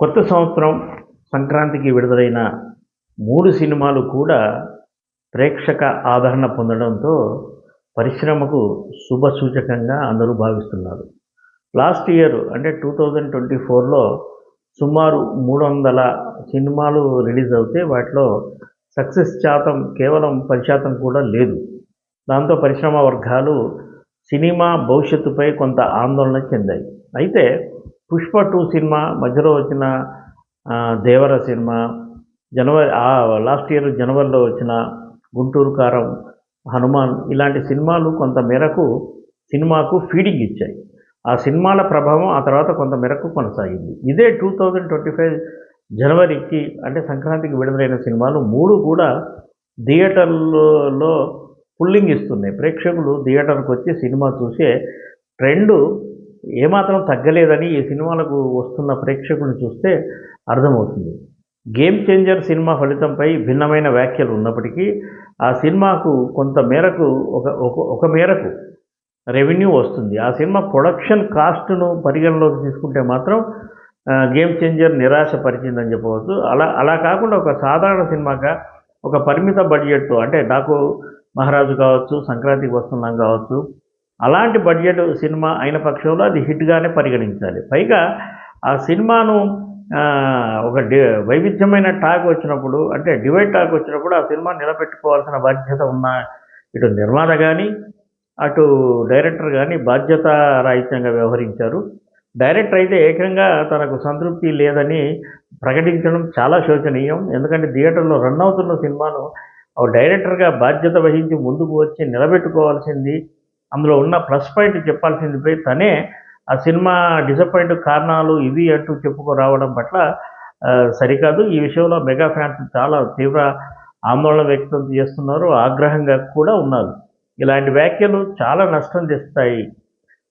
కొత్త సంవత్సరం సంక్రాంతికి విడుదలైన మూడు సినిమాలు కూడా ప్రేక్షక ఆదరణ పొందడంతో పరిశ్రమకు శుభ సూచకంగా అందరూ భావిస్తున్నారు. లాస్ట్ ఇయర్ అంటే టూ థౌజండ్ ట్వంటీ ఫోర్లో సుమారు మూడు వందల సినిమాలు రిలీజ్ అవుతే వాటిలో సక్సెస్ శాతం కేవలం పది శాతం కూడా లేదు. దాంతో పరిశ్రమ వర్గాలు సినిమా భవిష్యత్తుపై కొంత ఆందోళన చెందాయి. అయితే పుష్ప టూ సినిమా మధ్యలో వచ్చిన దేవర సినిమా జనవరి లాస్ట్ ఇయర్ జనవరిలో వచ్చిన గుంటూరు కారం హనుమాన్ ఇలాంటి సినిమాలు కొంత మేరకు సినిమాకు ఫీడింగ్ ఇచ్చాయి. ఆ సినిమాల ప్రభావం ఆ తర్వాత కొంత మేరకు కొనసాగింది. ఇదే టూ థౌజండ్ ట్వంటీ ఫైవ్ జనవరికి అంటే సంక్రాంతికి విడుదలైన సినిమాలు మూడు కూడా థియేటర్లలో పుల్లింగ్ ఇస్తున్నాయి. ప్రేక్షకులు థియేటర్కి వచ్చి సినిమా చూసే ట్రెండ్ ఏమాత్రం తగ్గలేదని ఈ సినిమాలకు వస్తున్న ప్రేక్షకులను చూస్తే అర్థమవుతుంది. గేమ్ చేంజర్ సినిమా ఫలితంపై భిన్నమైన వ్యాఖ్యలు ఉన్నప్పటికీ ఆ సినిమాకు కొంత మేరకు ఒక ఒక- ఒక మేరకు రెవెన్యూ వస్తుంది. ఆ సినిమా ప్రొడక్షన్ కాస్ట్ను పరిగణలోకి తీసుకుంటే మాత్రం గేమ్ చేంజర్ నిరాశపరిచిందని చెప్పవచ్చు. అలా అలా కాకుండా ఒక సాధారణ సినిమాగా ఒక పరిమిత బడ్జెట్తో అంటే డాకు మహారాజు కావచ్చు సంక్రాంతికి వస్తున్నాం కావచ్చు అలాంటి బడ్జెట్ సినిమా అయిన పక్షంలో అది హిట్గానే పరిగణించాలి. పైగా ఆ సినిమాను ఒక డి వైవిధ్యమైన టాక్ వచ్చినప్పుడు అంటే డివైడ్ టాక్ వచ్చినప్పుడు ఆ సినిమా నిలబెట్టుకోవాల్సిన బాధ్యత ఉన్న ఇటు నిర్మాత కానీ అటు డైరెక్టర్ కానీ బాధ్యత రాహిత్యంగా వ్యవహరించారు. డైరెక్టర్ అయితే ఏకంగా తనకు సంతృప్తి లేదని ప్రకటించడం చాలా శోచనీయం. ఎందుకంటే థియేటర్లో రన్ అవుతున్న సినిమాను ఒక డైరెక్టర్గా బాధ్యత వహించి ముందుకు వచ్చి నిలబెట్టుకోవాల్సింది అందులో ఉన్న ప్లస్ పాయింట్ చెప్పాల్సింది తనే ఆ సినిమా డిసప్పాయింట్ కారణాలు ఇవి అంటూ చెప్పుకురావడం పట్ల సరికాదు. ఈ విషయంలో మెగా ఫ్యాన్స్ చాలా తీవ్ర ఆందోళన వ్యక్తం చేస్తున్నారు ఆగ్రహంగా కూడా ఉన్నారు. ఇలాంటి వ్యాఖ్యలు చాలా నష్టం తెస్తాయి.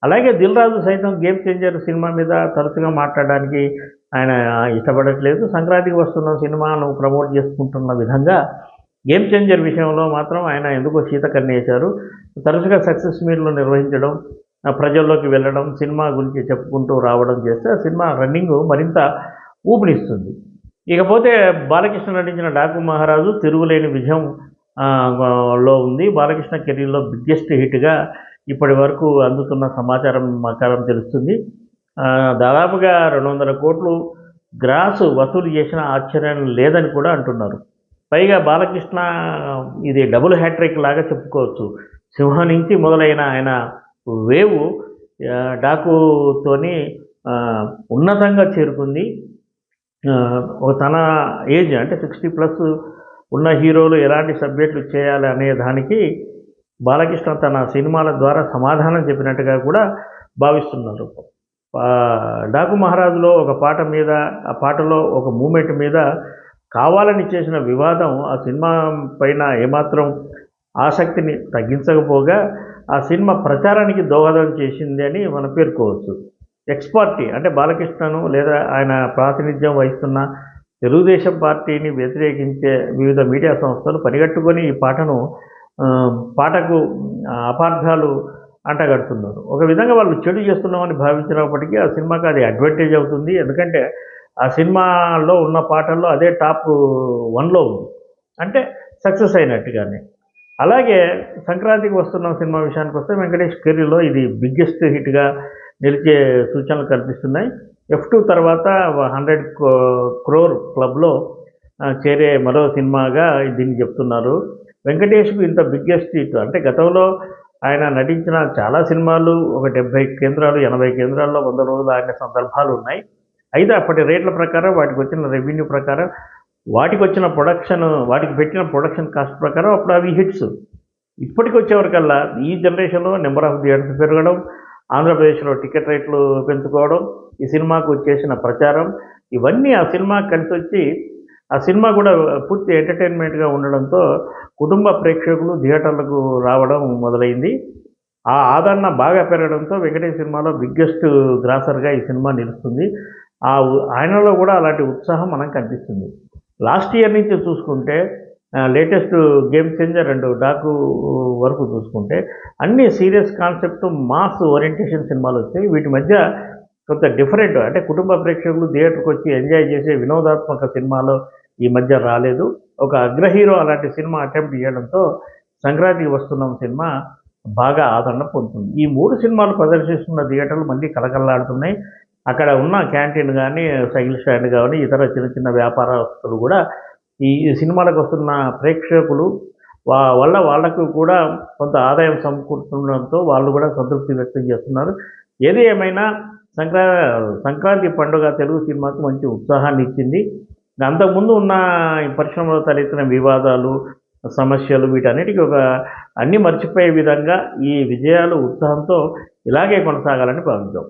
అలాగే దిల్ రాజు సైతం గేమ్ చేంజర్ సినిమా మీద తరచుగా మాట్లాడడానికి ఆయన ఇష్టపడట్లేదు. సంక్రాంతికి వస్తున్న సినిమాను ప్రమోట్ చేసుకుంటున్న విధంగా గేమ్ చేంజర్ విషయంలో మాత్రం ఆయన ఎందుకో శీతకన్ను తరచుగా సక్సెస్ మీట్లు నిర్వహించడం ప్రజల్లోకి వెళ్ళడం సినిమా గురించి చెప్పుకుంటూ రావడం చేస్తే ఆ సినిమా రన్నింగ్ మరింత ఊపినిస్తుంది. ఇకపోతే బాలకృష్ణ నటించిన డాకు మహారాజు తిరుగులేని విజయం లో ఉంది. బాలకృష్ణ కెరీర్లో బిగ్గెస్ట్ హిట్గా ఇప్పటి వరకు అందుతున్న సమాచారం ప్రకారం తెలుస్తుంది. దాదాపుగా రెండు వందల కోట్లు గ్రాసు వసూలు చేసిన ఆశ్చర్యం లేదని కూడా అంటున్నారు. పైగా బాలకృష్ణ ఇది డబుల్ హ్యాట్రిక్ లాగా చెప్పుకోవచ్చు. సింహం నుంచి మొదలైన ఆయన వేవు డాకుతోని ఉన్నతంగా చేరుకుంది. ఒక తన ఏజ్ అంటే సిక్స్టీ ప్లస్ ఉన్న హీరోలు ఎలాంటి సబ్జెక్టులు చేయాలి అనే దానికి బాలకృష్ణ తన సినిమాల ద్వారా సమాధానం చెప్పినట్టుగా కూడా భావిస్తున్నారు. డాకు మహారాజులో ఒక పాట మీద ఆ పాటలో ఒక మూమెంట్ మీద కావాలని చేసిన వివాదం ఆ సినిమా పైన ఏమాత్రం ఆసక్తిని తగ్గించకపోగా ఆ సినిమా ప్రచారానికి దోహదం చేసింది అని మనం పేర్కోవచ్చు. ఎక్స్పార్టీ అంటే బాలకృష్ణను లేదా ఆయన ప్రాతినిధ్యం వహిస్తున్న తెలుగుదేశం పార్టీని వ్యతిరేకించే వివిధ మీడియా సంస్థలు పనిగట్టుకొని ఈ పాటను పాటకు అపార్థాలు అంటగడుతున్నారు. ఒక విధంగా వాళ్ళు చెడు చేస్తున్నామని భావించినప్పటికీ ఆ సినిమాకి అది అడ్వాంటేజ్ అవుతుంది. ఎందుకంటే ఆ సినిమాలో ఉన్న పాటల్లో అదే టాప్ వన్లో ఉంది. అంటే సక్సెస్ అయినట్టుగానే. అలాగే సంక్రాంతికి వస్తున్న సినిమా విషయానికి వస్తే వెంకటేష్ కెరీర్లో ఇది బిగ్గెస్ట్ హిట్గా నిలిచే సూచనలు కనిపిస్తున్నాయి ఎఫ్ టూ తర్వాత హండ్రెడ్ క్రోర్ క్లబ్లో చేరే మరో సినిమాగా దీన్ని చెప్తున్నారు. వెంకటేష్కు ఇంత బిగ్గెస్ట్ హిట్ అంటే గతంలో ఆయన నటించిన చాలా సినిమాలు ఒక డెబ్బై కేంద్రాలు ఎనభై కేంద్రాల్లో వంద రోజులు ఆడిన సందర్భాలు ఉన్నాయి. అయితే అప్పటి రేట్ల ప్రకారం వాటికి వచ్చిన రెవెన్యూ ప్రకారం వాటికి వచ్చిన ప్రొడక్షన్ వాటికి పెట్టిన ప్రొడక్షన్ కాస్ట్ ప్రకారం అప్పుడు అవి హిట్స్ ఇప్పటికి వచ్చేవరకల్లా ఈ జనరేషన్లో నెంబర్ ఆఫ్ థియేటర్స్ పెరగడం ఆంధ్రప్రదేశ్లో టికెట్ రేట్లు పెంచుకోవడం ఈ సినిమాకు చేసిన ప్రచారం ఇవన్నీ ఆ సినిమా కలిసి వచ్చి ఆ సినిమా కూడా పూర్తి ఎంటర్టైన్మెంట్గా ఉండడంతో కుటుంబ ప్రేక్షకులు థియేటర్లకు రావడం మొదలైంది. ఆ ఆదరణ బాగా పెరగడంతో వెంకటేష్ సినిమాలో బిగ్గెస్ట్ గ్రాసర్గా ఈ సినిమా నిలుస్తుంది. ఆ ఆయనలో కూడా అలాంటి ఉత్సాహం మనకు కనిపిస్తుంది. లాస్ట్ ఇయర్ నుంచి చూసుకుంటే latest game changer and Daaku వరకు చూసుకుంటే అన్ని సీరియస్ కాన్సెప్ట్ మాస్ ఓరియంటేషన్ సినిమాలు వచ్చాయి. వీటి మధ్య కొంత డిఫరెంట్ అంటే కుటుంబ ప్రేక్షకులు థియేటర్కి వచ్చి ఎంజాయ్ చేసే వినోదాత్మక సినిమాలు ఈ మధ్య రాలేదు. ఒక అగ్ర హీరో అలాంటి సినిమా అటెంప్ట్ చేయడంతో సంక్రాంతికి వస్తున్నాం సినిమా బాగా ఆదరణ పొందుతుంది. ఈ మూడు సినిమాలు ప్రదర్శిస్తున్న థియేటర్లు మళ్ళీ కలకల్లాడుతున్నాయి అక్కడ ఉన్న క్యాంటీన్ కానీ సైకిల్ స్టాండ్ కానీ ఇతర చిన్న చిన్న వ్యాపారస్తులు కూడా ఈ సినిమాలకు వస్తున్న ప్రేక్షకులు వా వల్ల వాళ్ళకు కూడా కొంత ఆదాయం సమకూరుతుండడంతో వాళ్ళు కూడా సంతృప్తి వ్యక్తం చేస్తున్నారు. ఏది ఏమైనా సంక్రా సంక్రాంతి పండుగ తెలుగు సినిమాకు మంచి ఉత్సాహాన్ని ఇచ్చింది. అంతకుముందు ఉన్న ఈ పరిశ్రమలో తలెత్తిన వివాదాలు సమస్యలు వీటన్నిటికీ ఒక అన్నీ మర్చిపోయే విధంగా ఈ విజయాలు ఉత్సాహంతో ఇలాగే కొనసాగాలని భావిద్దాం.